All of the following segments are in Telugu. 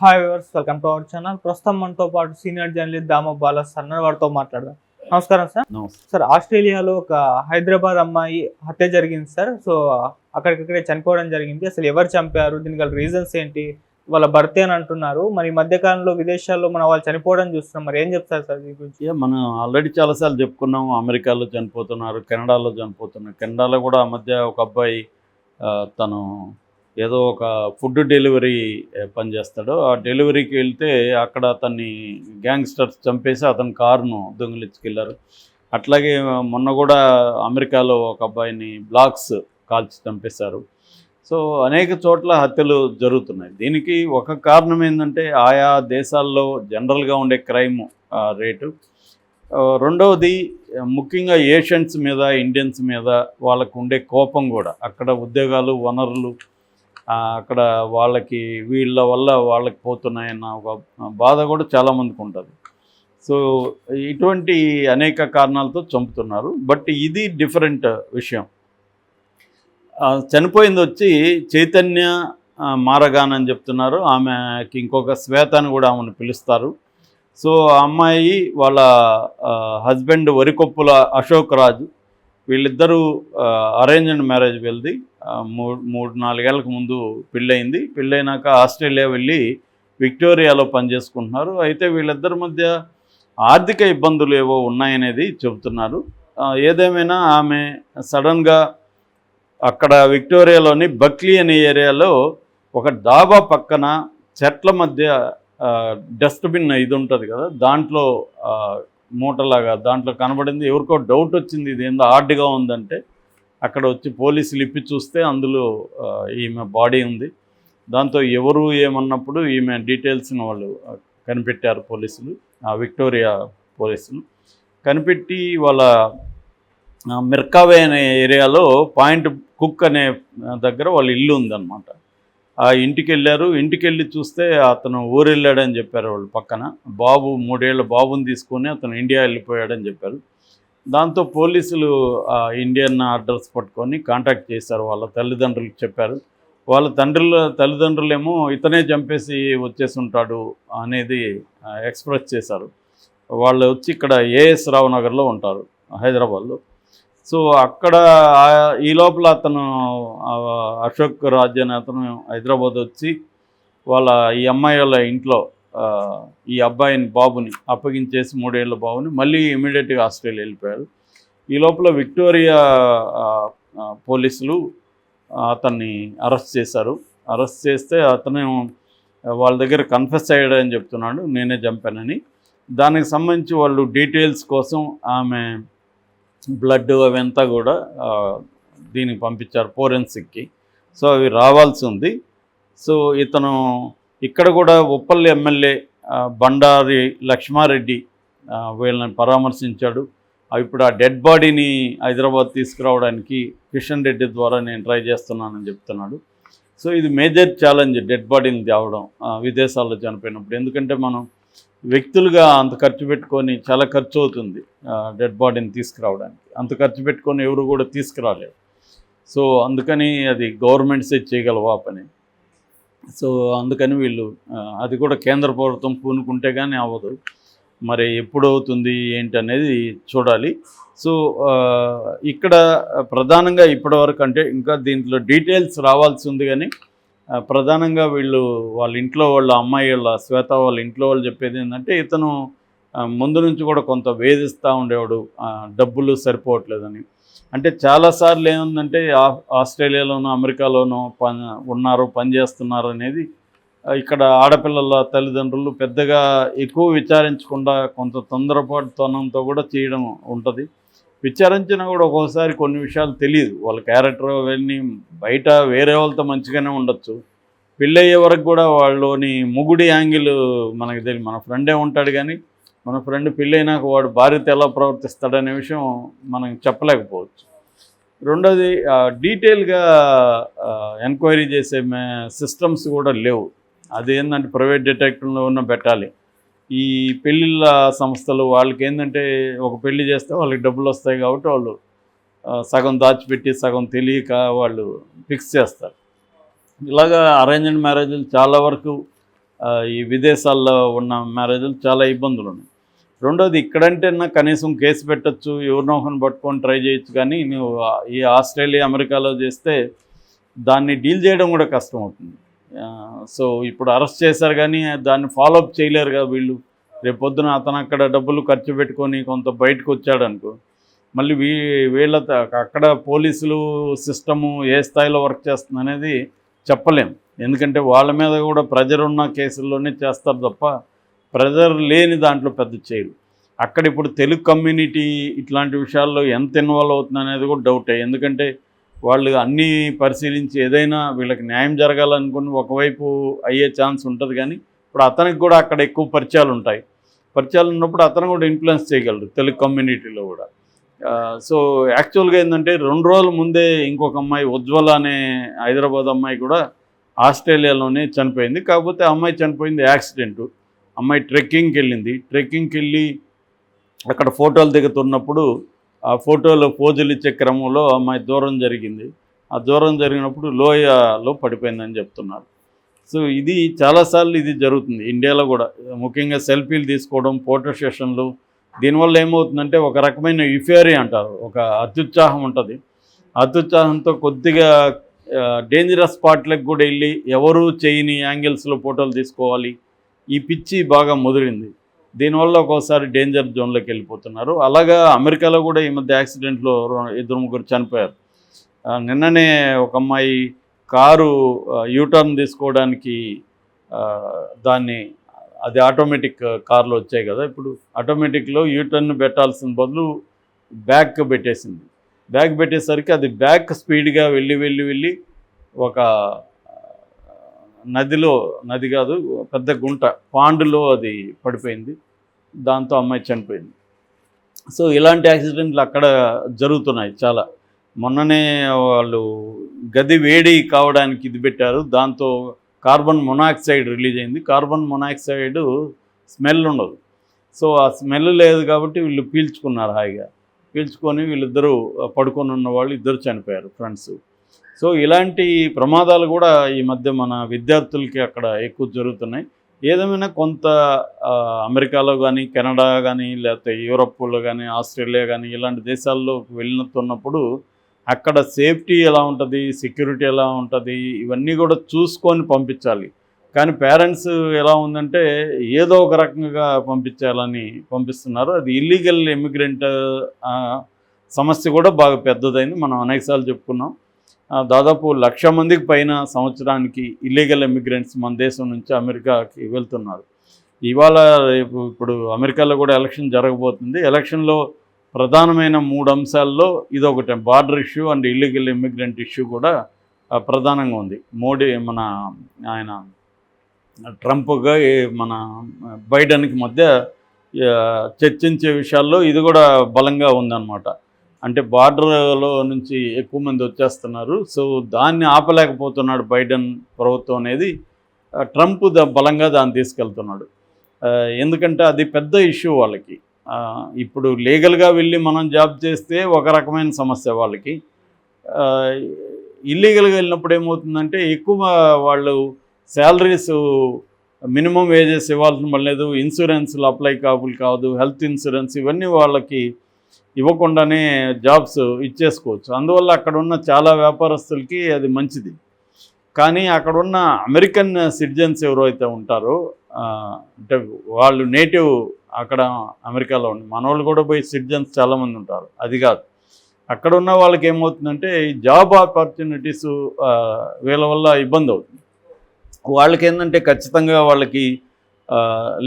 Hi viewers welcome to our channel ప్రస్తుతం మనతో పాటు సీనియర్ జర్నలిస్ట్ దామ బాల సన్న వారితో మాట్లాడదాం. నమస్కారం సార్. సార్ ఆస్ట్రేలియాలో ఒక హైదరాబాద్ అమ్మాయి హత్య జరిగింది సార్. సో అక్కడికక్కడే చనిపోవడం జరిగింది. అసలు ఎవరు చంపారు? దీనికి గల రీజన్స్ ఏంటి? వాళ్ళ భర్తే అని అంటున్నారు. మరి ఈ మధ్య కాలంలో విదేశాల్లో మన వాళ్ళు చనిపోవడం చూస్తున్నాం. మరి ఏం చెప్తారు సార్ దీని గురించి? మనం ఆల్రెడీ చాలాసార్లు చెప్పుకున్నాము అమెరికాలో చనిపోతున్నారు కెనడాలో చనిపోతున్నారు. కెనడాలో కూడా ఆ మధ్య ఒక అబ్బాయి తను ఏదో ఒక ఫుడ్ డెలివరీ పనిచేస్తాడు పని ఆ డెలివరీకి వెళ్తే అక్కడ అతన్ని గ్యాంగ్స్టర్స్ చంపేసి అతని కారును దొంగిలించుకెళ్ళారు అట్లాగే మొన్న కూడా అమెరికాలో ఒక అబ్బాయిని బ్లాక్స్ కాల్చి చంపేశారు. సో అనేక చోట్ల హత్యలు జరుగుతున్నాయి. దీనికి ఒక కారణం ఏంటంటే ఆయా దేశాల్లో జనరల్గా ఉండే క్రైమ్ రేటు. రెండవది ముఖ్యంగా ఏషియన్స్ మీద ఇండియన్స్ మీద వాళ్ళకు ఉండే కోపం కూడా. అక్కడ ఉద్యోగాలు వనరులు అక్కడ వాళ్ళకి వీళ్ళ వల్ల వాళ్ళకి పోతున్నాయన్న ఒక బాధ కూడా చాలామందికి ఉంటుంది. సో ఇటువంటి అనేక కారణాలతో చంపుతున్నారు. బట్ ఇది డిఫరెంట్ విషయం. చనిపోయింది వచ్చి చైతన్య మారగానని మారగాన్ అని చెప్తున్నారు. ఆమెకి ఇంకొక శ్వేత అని కూడా ఆమెను పిలుస్తారు. సో ఆ అమ్మాయి వాళ్ళ హస్బెండ్ వరికొప్పుల అశోక్ రాజు వీళ్ళిద్దరూ అరేంజ్డ్ మ్యారేజ్ వెళ్ళి మూడు మూడు నాలుగేళ్ళకు ముందు పెళ్ళయింది. పెళ్ళైనాక ఆస్ట్రేలియా వెళ్ళి విక్టోరియాలో పనిచేసుకుంటున్నారు. అయితే వీళ్ళిద్దరి మధ్య ఆర్థిక ఇబ్బందులు ఏవో ఉన్నాయనేది చెబుతున్నారు. ఏదేమైనా ఆమె సడన్గా అక్కడ విక్టోరియాలోని బక్లీ అనే ఏరియాలో ఒక డాబా పక్కన చెట్ల మధ్య డస్ట్బిన్ ఇది ఉంటుంది కదా దాంట్లో మూటలాగా దాంట్లో కనబడింది. ఎవరికో డౌట్ వచ్చింది. ఇది ఏందో హార్డ్గా ఉందంటే అక్కడ వచ్చి పోలీసులు ఇప్పి చూస్తే అందులో ఈమె బాడీ ఉంది. దాంతో ఎవరు ఏమన్నప్పుడు ఈమె డీటెయిల్స్ని వాళ్ళు కనిపెట్టారు పోలీసులు. ఆ విక్టోరియా పోలీసులు. కనిపెట్టి వాళ్ళ మిర్కావే అనే ఏరియాలో పాయింట్ కుక్ అనే దగ్గర వాళ్ళ ఇల్లు ఉందన్నమాట. ఆ ఇంటికి వెళ్ళారు. ఇంటికి వెళ్ళి చూస్తే అతను ఊరు వెళ్ళాడని చెప్పారు వాళ్ళు పక్కన. బాబు మూడేళ్ళ బాబుని తీసుకొని అతను ఇండియా వెళ్ళిపోయాడని చెప్పారు. దాంతో పోలీసులు ఆ ఇండియన్ అడ్రస్ పట్టుకొని కాంటాక్ట్ చేశారు. వాళ్ళ తల్లిదండ్రులకు చెప్పారు. వాళ్ళ తండ్రుల తల్లిదండ్రులేమో ఇతనే చంపేసి వచ్చేసి ఉంటాడు అనేది ఎక్స్ప్రెస్ చేశారు. వాళ్ళు వచ్చి ఇక్కడ ఏఎస్ రావు నగర్లో ఉంటారు హైదరాబాద్లో. సో అక్కడ ఈ లోపల అతను అశోక్ రాజ్ అతను హైదరాబాద్ వచ్చి వాళ్ళ ఈ అమ్మాయి వాళ్ళ ఇంట్లో ఈ అబ్బాయిని బాబుని అప్పగించేసి మూడేళ్ళ బాబుని మళ్ళీ ఇమీడియట్గా ఆస్ట్రేలియా వెళ్ళిపోయారు. ఈ లోపల విక్టోరియా పోలీసులు అతన్ని అరెస్ట్ చేశారు. అరెస్ట్ చేస్తే అతను వాళ్ళ దగ్గర కన్ఫెస్ అయ్యాడని చెప్తున్నాడు. నేనే చంపానని. దానికి సంబంధించి వాళ్ళు డీటెయిల్స్ కోసం ఆమె బ్లడ్ అవంతా కూడా దీనికి పంపించారు ఫోరెన్సిక్కి. సో అవి రావాల్సి ఉంది. సో ఇతను ఇక్కడ కూడా ఉప్పల్లి ఎమ్మెల్యే బండారి లక్ష్మారెడ్డి వీళ్ళని పరామర్శించాడు. ఇప్పుడు ఆ డెడ్ బాడీని హైదరాబాద్ తీసుకురావడానికి కిషన్ రెడ్డి ద్వారా నేను ట్రై చేస్తున్నానని చెప్తున్నాడు. సో ఇది మేజర్ ఛాలెంజ్ డెడ్ బాడీని తేవడం విదేశాల్లో చనిపోయినప్పుడు. ఎందుకంటే మనం వ్యక్తులుగా అంత ఖర్చు పెట్టుకొని చాలా ఖర్చు అవుతుంది డెడ్ బాడీని తీసుకురావడానికి. అంత ఖర్చు పెట్టుకొని ఎవరు కూడా తీసుకురాలేరు. సో అందుకని అది గవర్నమెంట్సే చేయగలవా పని? సో అందుకని వీళ్ళు అది కూడా కేంద్ర ప్రభుత్వం పూనుకుంటే కానీ అవ్వదు. మరి ఎప్పుడు అవుతుంది ఏంటి అనేది చూడాలి. సో ఇక్కడ ప్రధానంగా ఇప్పటివరకు అంటే ఇంకా దీంట్లో డీటెయిల్స్ రావాల్సి ఉంది కానీ ప్రధానంగా వీళ్ళు వాళ్ళ ఇంట్లో వాళ్ళ అమ్మాయి వాళ్ళ శ్వేత వాళ్ళ ఇంట్లో వాళ్ళు చెప్పేది ఏంటంటే ఇతను ముందు నుంచి కూడా కొంత వేధిస్తూ ఉండేవాడు డబ్బులు సరిపోవట్లేదని. అంటే చాలాసార్లు ఏముందంటే ఆ- ఆస్ట్రేలియాలోనూ అమెరికాలోనూ పని ఉన్నారు పని చేస్తున్నారు అనేది ఇక్కడ ఆడపిల్లల తల్లిదండ్రులు పెద్దగా ఎక్కువ విచారించకుండా కొంత తొందరపాటుతనంతో కూడా చేయడం ఉంటుంది. విచారించిన కూడా ఒక్కోసారి కొన్ని విషయాలు తెలియదు వాళ్ళ క్యారెక్టర్ అవన్నీ బయట వేరే వాళ్ళతో మంచిగానే ఉండొచ్చు. పెళ్ళయ్యే వరకు కూడా వాళ్ళని ముగుడి యాంగిల్ మనకి తెలియదు మన ఫ్రెండే ఉంటాడు కానీ మన ఫ్రెండ్ పెళ్ళైనాక వాడు భార్యతో ఎలా ప్రవర్తిస్తాడనే విషయం మనం చెప్పలేకపోవచ్చు. రెండోది డీటెయిల్గా ఎంక్వైరీ చేసే సిస్టమ్స్ కూడా లేవు. అదేంటంటే ప్రైవేట్ డిటెక్టివ్లో ఉన్న పెట్టాలి ఈ పెళ్ళిళ్ళ సంస్థలు వాళ్ళకి ఏంటంటే ఒక పెళ్ళి చేస్తే వాళ్ళకి డబ్బులు వస్తాయి కాబట్టి వాళ్ళు సగం దాచిపెట్టి సగం తెలియక వాళ్ళు ఫిక్స్ చేస్తారు. ఇలాగా అరేంజ్డ్ మ్యారేజ్లు చాలా వరకు ఈ విదేశాల్లో ఉన్న మ్యారేజ్లు చాలా ఇబ్బందులు ఉన్నాయి. రెండోది ఇక్కడంటే కనీసం కేసు పెట్టచ్చు ఎవరినోహన్ పట్టుకొని ట్రై చేయొచ్చు కానీ నువ్వు ఈ ఆస్ట్రేలియా అమెరికాలో చేస్తే దాన్ని డీల్ చేయడం కూడా కష్టం అవుతుంది. సో ఇప్పుడు అరెస్ట్ చేశారు కానీ దాన్ని ఫాలోఅప్ చేయలేరు కదా వీళ్ళు. రేపు పొద్దున అతను అక్కడ డబ్బులు ఖర్చు పెట్టుకొని కొంత బయటకు వచ్చాడు అనుకో. మళ్ళీ వీ వీళ్ళ అక్కడ పోలీసులు సిస్టము ఏ స్థాయిలో వర్క్ చేస్తుంది అనేది చెప్పలేం. ఎందుకంటే వాళ్ళ మీద కూడా ప్రెజర్ ఉన్న కేసుల్లోనే చేస్తారు తప్ప ప్రెజర్ లేని దాంట్లో పెద్ద చేయరు. అక్కడ ఇప్పుడు తెలుగు కమ్యూనిటీ ఇట్లాంటి విషయాల్లో ఎంత ఇన్వాల్వ్ అవుతుంది అనేది కూడా డౌటే ఎందుకంటే వాళ్ళు అన్నీ పరిశీలించి ఏదైనా వీళ్ళకి న్యాయం జరగాలనుకుని ఒకవైపు అయ్యే ఛాన్స్ ఉంటుంది కానీ ఇప్పుడు అతనికి కూడా అక్కడ ఎక్కువ పరిచయాలు ఉంటాయి. పరిచయాలు ఉన్నప్పుడు అతను కూడా ఇన్ఫ్లుయెన్స్ చేయగలరు తెలుగు కమ్యూనిటీలో కూడా. సో యాక్చువల్గా ఏంటంటే రెండు రోజుల ముందే ఇంకొక అమ్మాయి ఉజ్వల అనే హైదరాబాద్ అమ్మాయి కూడా ఆస్ట్రేలియాలోనే చనిపోయింది. కాకపోతే ఆ అమ్మాయి చనిపోయింది యాక్సిడెంట్ అమ్మాయి ట్రెక్కింగ్కి వెళ్ళింది. ట్రెక్కింగ్కి వెళ్ళి అక్కడ ఫోటోలు దిగుతున్నప్పుడు ఆ ఫోటోలో పోజులు ఇచ్చే క్రమంలో అమ్మాయి దూరం జరిగింది. ఆ దూరం జరిగినప్పుడు లోయలో పడిపోయిందని చెప్తున్నారు. సో ఇది చాలాసార్లు ఇది జరుగుతుంది. ఇండియాలో కూడా ముఖ్యంగా సెల్ఫీలు తీసుకోవడం ఫోటో సెషన్లు దీనివల్ల ఏమవుతుందంటే ఒక రకమైన యుఫేరీ అంటారు. ఒక అత్యుత్సాహం ఉంటుంది. అత్యుత్సాహంతో కొద్దిగా డేంజరస్ స్పాట్లకు కూడా వెళ్ళి ఎవరు చేయని యాంగిల్స్లో ఫోటోలు తీసుకోవాలి. ఈ పిచ్చి బాగా ముదిరింది. దీనివల్ల ఒక్కోసారి డేంజర్ జోన్లోకి వెళ్ళిపోతున్నారు. అలాగా అమెరికాలో కూడా ఈ మధ్య యాక్సిడెంట్లో ఇద్దరు ముగ్గురు చనిపోయారు. నిన్ననే ఒక అమ్మాయి కారు యూటర్న్ తీసుకోవడానికి దాన్ని అది ఆటోమేటిక్ కార్లు వచ్చాయి కదా. ఇప్పుడు ఆటోమేటిక్లో యూటర్న్ పెట్టాల్సిన బదులు బ్యాక్ పెట్టేసింది. బ్యాక్ పెట్టేసరికి అది బ్యాక్ స్పీడ్గా వెళ్ళి వెళ్ళి వెళ్ళి ఒక నదిలో నది కాదు పెద్ద గుంట పాండులో అది పడిపోయింది. దాంతో అమ్మాయి చనిపోయింది. సో ఇలాంటి యాక్సిడెంట్లు అక్కడ జరుగుతున్నాయి చాలా. మొన్ననే వాళ్ళు గది వేడి కావడానికి ఇది పెట్టారు. దాంతో కార్బన్ మొనాక్సైడ్ రిలీజ్ అయింది. కార్బన్ మొనాక్సైడ్ స్మెల్ ఉండదు. సో ఆ స్మెల్ లేదు కాబట్టి వీళ్ళు పీల్చుకున్నారు హాయిగా. పీల్చుకొని వీళ్ళిద్దరూ పడుకొని ఉన్న వాళ్ళు ఇద్దరు చనిపోయారు ఫ్రెండ్స్. సో ఇలాంటి ప్రమాదాలు కూడా ఈ మధ్య మన విద్యార్థులకి అక్కడ ఎక్కువ జరుగుతున్నాయి. ఏదేమైనా కొంత అమెరికాలో కానీ కెనడా కానీ లేకపోతే యూరప్లో కానీ ఆస్ట్రేలియా కానీ ఇలాంటి దేశాల్లో వెళ్ళినట్టున్నప్పుడు అక్కడ సేఫ్టీ ఎలా ఉంటుంది సెక్యూరిటీ ఎలా ఉంటుంది ఇవన్నీ కూడా చూసుకొని పంపించాలి. కానీ పేరెంట్స్ ఎలా ఉందంటే ఏదో ఒక రకంగా పంపించాలని పంపిస్తున్నారు. అది ఇల్లీగల్ ఇమిగ్రెంట్ సమస్య కూడా బాగా పెద్దదైంది. మనం అనేకసార్లు చెప్పుకున్నాం. దాదాపు లక్ష మందికి పైన సంవత్సరానికి ఇల్లీగల్ ఇమిగ్రెంట్స్ మన దేశం నుంచి అమెరికాకి వెళ్తున్నారు. ఇవాళ రేపు ఇప్పుడు అమెరికాలో కూడా ఎలక్షన్ జరగబోతుంది. ఎలక్షన్లో ప్రధానమైన మూడు అంశాల్లో ఇదొకటి border issue and illegal immigrant issue కూడా ప్రధానంగా ఉంది. మోడీ మన ఆయన ట్రంప్గా ఈ మన బైడెన్కి మధ్య చర్చించే విషయాల్లో ఇది కూడా బలంగా ఉందన్నమాట. అంటే బార్డర్లో నుంచి ఎక్కువ మంది వచ్చేస్తున్నారు. సో దాన్ని ఆపలేకపోతున్నాడు బైడెన్ ప్రభుత్వం అనేది. ట్రంప్ ద బలంగా దాన్ని తీసుకెళ్తున్నాడు. ఎందుకంటే అది పెద్ద ఇష్యూ వాళ్ళకి. ఇప్పుడు లీగల్గా వెళ్ళి మనం జాబ్ చేస్తే ఒక రకమైన సమస్య వాళ్ళకి. ఇల్లీగల్గా వెళ్ళినప్పుడు ఏమవుతుందంటే ఎక్కువ వాళ్ళు శాలరీస్ మినిమం వేజెస్ ఇవ్వాల్సిన లేదు. ఇన్సూరెన్స్లు అప్లై కాబుల్ కాదు. హెల్త్ ఇన్సూరెన్స్ ఇవన్నీ వాళ్ళకి ఇవ్వకుండానే జాబ్స్ ఇచ్చేసుకోవచ్చు. అందువల్ల అక్కడ ఉన్న చాలా వ్యాపారస్తులకి అది మంచిది. కానీ అక్కడ ఉన్న అమెరికన్ సిటిజన్స్ ఎవరైతే ఉంటారో అంటే వాళ్ళు నేటివ్ అక్కడ అమెరికాలో ఉంది మన వాళ్ళు కూడా పోయి సిటిజన్స్ చాలామంది ఉంటారు. అది కాదు. అక్కడ ఉన్న వాళ్ళకి ఏమవుతుందంటే ఈ జాబ్ ఆపర్చునిటీస్ వీళ్ళ వల్ల ఇబ్బంది అవుతుంది. వాళ్ళకి ఏంటంటే ఖచ్చితంగా వాళ్ళకి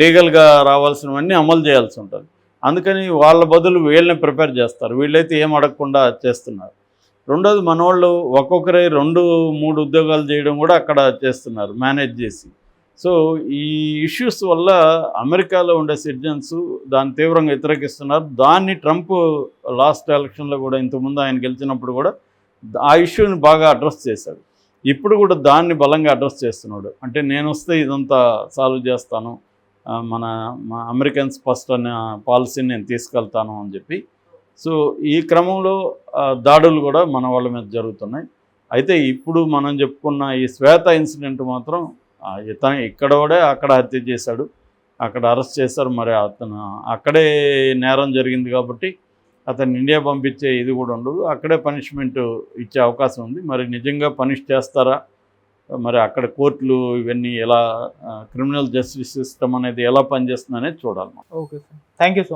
లీగల్గా రావాల్సినవన్నీ అమలు చేయాల్సి ఉంటుంది. అందుకని వాళ్ళ బదులు వీళ్ళని ప్రిపేర్ చేస్తారు. వీళ్ళైతే ఏం అడగకుండా చేస్తున్నారు. రెండోది మనవాళ్ళు ఒక్కొక్కరే రెండు మూడు ఉద్యోగాలు చేయడం కూడా అక్కడ చేస్తున్నారు మేనేజ్ చేసి. సో ఈ ఇష్యూస్ వల్ల అమెరికాలో ఉండే సిటిజన్స్ దాన్ని తీవ్రంగా వ్యతిరేకిస్తున్నారు. దాన్ని ట్రంప్ లాస్ట్ ఎలక్షన్లో కూడా ఇంతకుముందు ఆయన గెలిచినప్పుడు కూడా ఆ ఇష్యూని బాగా అడ్రస్ చేశాడు. ఇప్పుడు కూడా దాన్ని బలంగా అడ్రస్ చేస్తున్నాడు. అంటే నేను వస్తే ఇదంతా సాల్వ్ చేస్తాను. మన మా అమెరికన్స్ ఫస్ట్ అనే పాలసీని నేను తీసుకెళ్తాను అని చెప్పి. సో ఈ క్రమంలో దాడులు కూడా మన వాళ్ళ మీద జరుగుతున్నాయి. అయితే ఇప్పుడు మనం చెప్పుకున్న ఈ శ్వేత ఇన్సిడెంట్ మాత్రం ఇతను ఇక్కడ కూడా అక్కడ హత్య చేశాడు. అక్కడ అరెస్ట్ చేశారు. మరి అతను అక్కడే నేరం జరిగింది కాబట్టి అతను ఇండియా పంపించే ఇది కూడా ఉండదు. అక్కడే పనిష్మెంట్ ఇచ్చే అవకాశం ఉంది. మరి నిజంగా పనిష్ చేస్తారా? మరి అక్కడ కోర్టులు ఇవన్నీ ఎలా క్రిమినల్ జస్టిస్ సిస్టమ్ అనేది ఎలా పనిచేస్తుందనేది చూడాలి okay sir. Thank you so